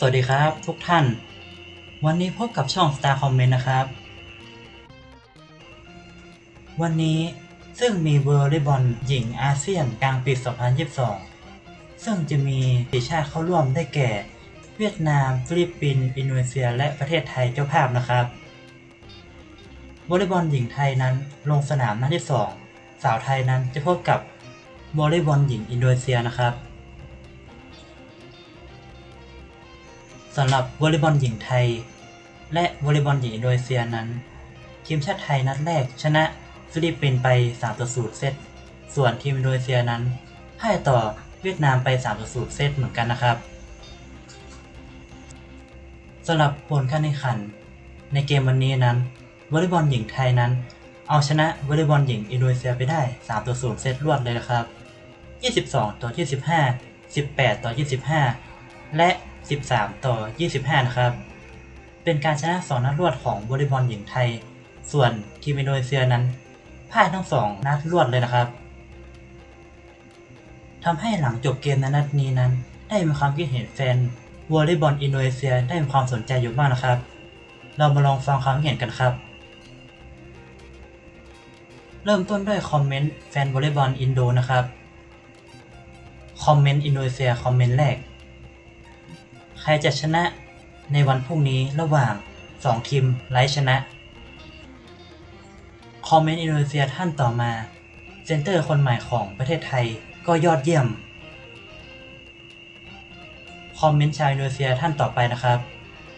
สวัสดีครับทุกท่าน วันนี้พบกับช่อง Star Comment นะครับ วันนี้ซึ่งมีเวอร์ลีบอลหญิงอาเซียนกลางปี 2022 ซึ่งจะมีสีชาติเข้าร่วมได้แก่ เวียดนาม ฟิลิปปินส์อินโดนีเซีย และประเทศไทยเจ้าภาพนะครับวอลเลย์บอลหญิงไทยนั้นลงสนามนัดที่ 2 สาวไทยนั้นจะพบกับวอลเลย์บอลหญิงอินโดนีเซียนะครับ สำหรับวอลเลย์บอลหญิงไทย และวอลเลย์บอลหญิงอินโดนีเซียนั้น ทีมชาติไทยนัดแรกชนะฟิลิปปินส์ไป3ต่อ0เซต ส่วนทีมอินโดนีเซียนั้นพ่ายต่อเวียดนามไป3ต่อ0เซตเหมือนกันนะครับสำหรับผลการแข่งขัน ในเกมวันนี้นั้นวอลเลย์บอลหญิงไทยนั้น เอาชนะวอลเลย์บอลหญิงอินโดนีเซียไปได้3ต่อ0เซตรวดเลยนะครับ 22 ต่อ 25 18 ต่อ 25 และ 13 ต่อ 25 นะครับ เป็นการชนะ2นัดรวดของวอลเลย์บอลหญิงไทย ส่วนทีมอินโดนีเซียนั้นพ่ายทั้ง2นัดรวดเลยนะครับทำให้หลังจบเกมในนัดนี้นั้น ได้มีความคิดเห็นแฟนวอลเลย์บอลอินโดนีเซียได้มีความสนใจอยู่บ้างนะครับ เรามาลองฟังความเห็นกันครับ เริ่มต้นด้วยคอมเมนต์แฟนวอลเลย์บอลอินโดนะครับ คอมเมนต์อินโดนีเซียคอมเมนต์แรก ใครจะชนะในวันพรุ่งนี้ระหว่าง 2 ทีมไร้ชนะ คอมเมนต์อินโดนีเซียท่านต่อมา เซนเตอร์คนใหม่ของประเทศไทยก็ยอดเยี่ยม คอมเมนต์ชาวอินโดนีเซียท่านต่อไปนะครับ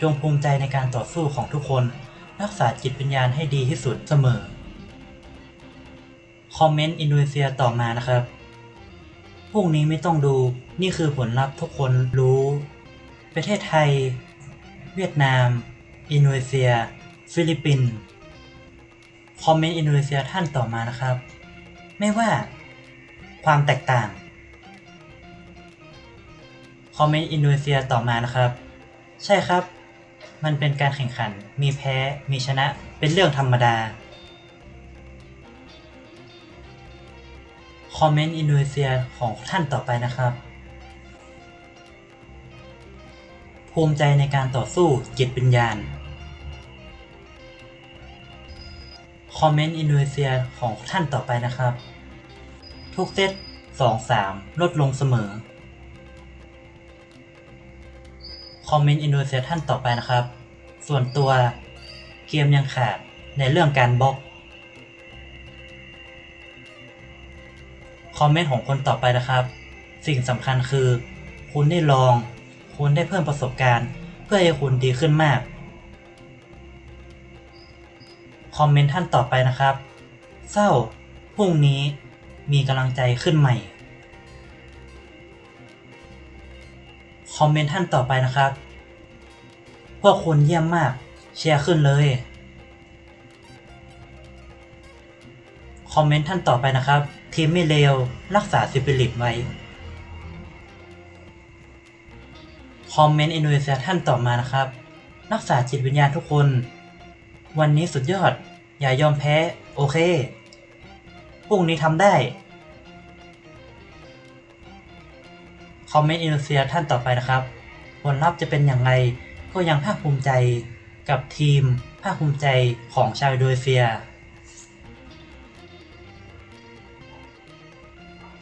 จงภูมิใจในการต่อสู้ของทุกคน รักษาจิตวิญญาณให้ดีที่สุดเสมอ คอมเมนต์อินโดนีเซียต่อมานะครับพรุ่งนี้ไม่ต้องดู นี่คือผลลัพธ์ทุกคนรู้ ประเทศไทย เวียดนาม อินโดนีเซีย ฟิลิปปินส์คอมเมนต์อินโดนีเซียท่านต่อมานะครับ ไม่ว่าความแตกต่าง คอมเมนต์อินโดนีเซียต่อมานะครับ ใช่ครับ มันเป็นการแข่งขัน มีแพ้ มีชนะ เป็นเรื่องธรรมดา คอมเมนต์อินโดนีเซียของท่านต่อไปนะครับ ภูมิใจในการต่อสู้จิตวิญญาณ คอมเมนต์อินโดนีเซียของท่านต่อไปนะครับ ทุกเซต2-3 ลดลงเสมอ คอมเมนต์อินโดนีเซียท่านต่อไปนะครับ ส่วนตัวเกมยังขาดในเรื่องการบล็อก คอมเมนต์ของคนต่อไปนะครับ สิ่งสำคัญคือ คุณได้ลอง คุณได้เพิ่มประสบการณ์ เพื่อให้คุณดีขึ้นมาก คอมเมนต์ท่านต่อไปนะครับ เศร้าพรุ่งนี้มีกำลังใจขึ้นใหม่ คอมเมนต์ท่านต่อไปนะครับ พวกคุณเยี่ยมมากแชร์ขึ้นเลย คอมเมนต์ท่านต่อไปนะครับ ทีมไม่เลวรักษาสปิริตไว้ คอมเมนต์อินโดนีเซียท่านต่อมานะครับรักษาจิตวิญญาณทุกคน วันนี้สุดยอด อย่ายอมแพ้ โอเคพรุ่งนี้ทำได้ คอมเมนต์อินโดนีเซียท่านต่อไปนะครับผลลัพธ์จะเป็นอย่างไรก็ยังภาคภูมิใจกับทีมภาคภูมิใจของชาวอินโดนีเซีย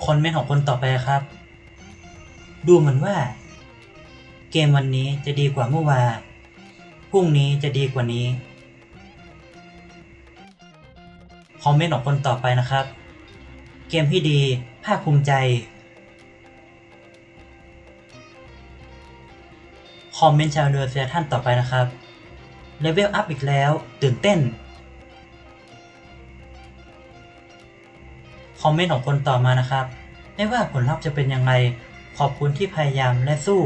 คอมเมนต์ของคนต่อไปครับ ดูเหมือนว่า เกมวันนี้จะดีกว่าเมื่อวาน พรุ่งนี้จะดีกว่านี้ คอมเมนต์ของคนต่อไปนะครับ เกมที่ดีภาคภูมิใจ คอมเมนต์ชาวอินโดนีเซียท่านต่อไปนะครับ เลเวลอัพอีกแล้ว ตื่นเต้น คอมเมนต์ของคนต่อมานะครับ ไม่ว่าผลลัพธ์จะเป็นยังไงขอบคุณที่พยายามและสู้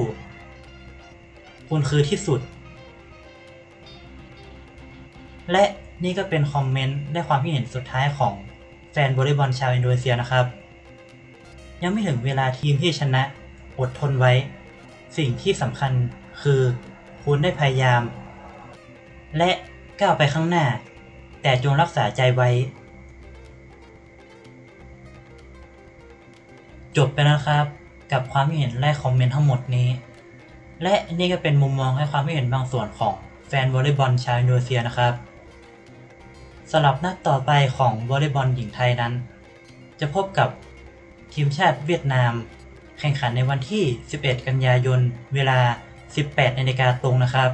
คุณคือที่สุด และนี่ก็เป็นคอมเมนต์และความคิดเห็นสุดท้ายของแฟนวอลเลย์บอลชาวอินโดนีเซียนะครับ ยังไม่ถึงเวลาทีมที่ชนะอดทนไว้ สิ่งที่สำคัญคือคุณได้พยายาม และก้าวไปข้างหน้า แต่จงรักษาใจไว้ จบไปแล้วครับ กับความคิดเห็นและคอมเมนต์ทั้งหมดนี้ และนี่ก็เป็นมุมมองให้ความเห็นบางส่วนของแฟนวอลเลย์บอลชาวอินโดนีเซียนะครับสำหรับนัดต่อไปของวอลเลย์บอลหญิงไทยนั้น จะพบกับทีมชาติเวียดนาม แข่งขันในวันที่ 11 กันยายน เวลา 18นาฬิกาตรงนะครับ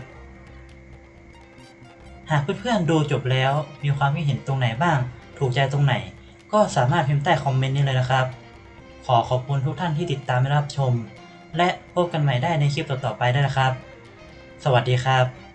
หากเพื่อนๆดูจบแล้วมีความคิดเห็นตรงไหนบ้าง ถูกใจตรงไหน ก็สามารถพิมพ์ใต้คอมเมนต์นี้เลยนะครับ ขอขอบคุณทุกท่านที่ติดตามและรับชม และพบกันใหม่ได้ในคลิปต่อๆไปได้นะครับ สวัสดีครับ